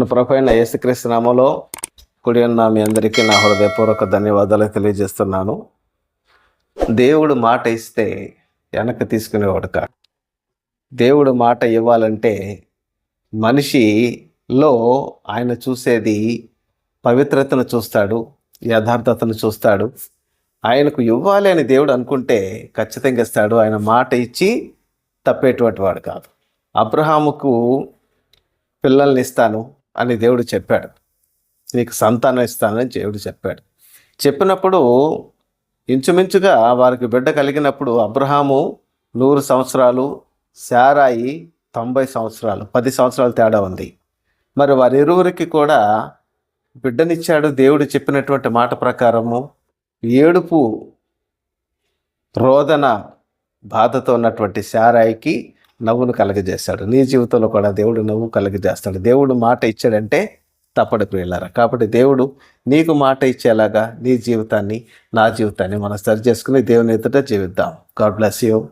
మన ప్రభు అయిన యేసుక్రీస్తు నామములో కుడి ఉన్న మీ అందరికీ నా హృదయపూర్వక ధన్యవాదాలు తెలియజేస్తున్నాను. దేవుడు మాట ఇస్తే వెనక్కి తీసుకునేవాడు కాదు దేవుడు మాట ఇవ్వాలంటే మనిషిలో ఆయన చూసేది పవిత్రతను చూస్తాడు యథార్థతను చూస్తాడు. ఆయనకు ఇవ్వాలి అని దేవుడు అనుకుంటే ఖచ్చితంగా ఇస్తాడు. ఆయన మాట ఇచ్చి తప్పేటువంటి వాడు కాదు. అబ్రహాముకు పిల్లల్ని ఇస్తాను అని దేవుడు చెప్పాడు. నీకు సంతానం ఇస్తానని దేవుడు చెప్పాడు. చెప్పినప్పుడు ఇంచుమించుగా వారికి బిడ్డ కలిగినప్పుడు అబ్రహాము నూరు సంవత్సరాలు శారాయి తొంభై సంవత్సరాలు పది సంవత్సరాలు తేడా ఉంది. మరి వారిరువురికి కూడా బిడ్డనిచ్చాడు దేవుడు చెప్పినటువంటి మాట ప్రకారము ఏడుపు రోదన బాధతో ఉన్నటువంటి శారాయికి నవ్వును కలగజేస్తాడు. నీ జీవితంలో కూడా దేవుడు నవ్వు కలగజేస్తాడు. దేవుడు మాట ఇచ్చాడంటే తప్పడు ప్రియులారా. కాబట్టి దేవుడు నీకు మాట ఇచ్చేలాగా నీ జీవితాన్ని నా జీవితాన్ని మనం సరి చేసుకుని దేవుని ఎదుట జీవిద్దాం. God bless you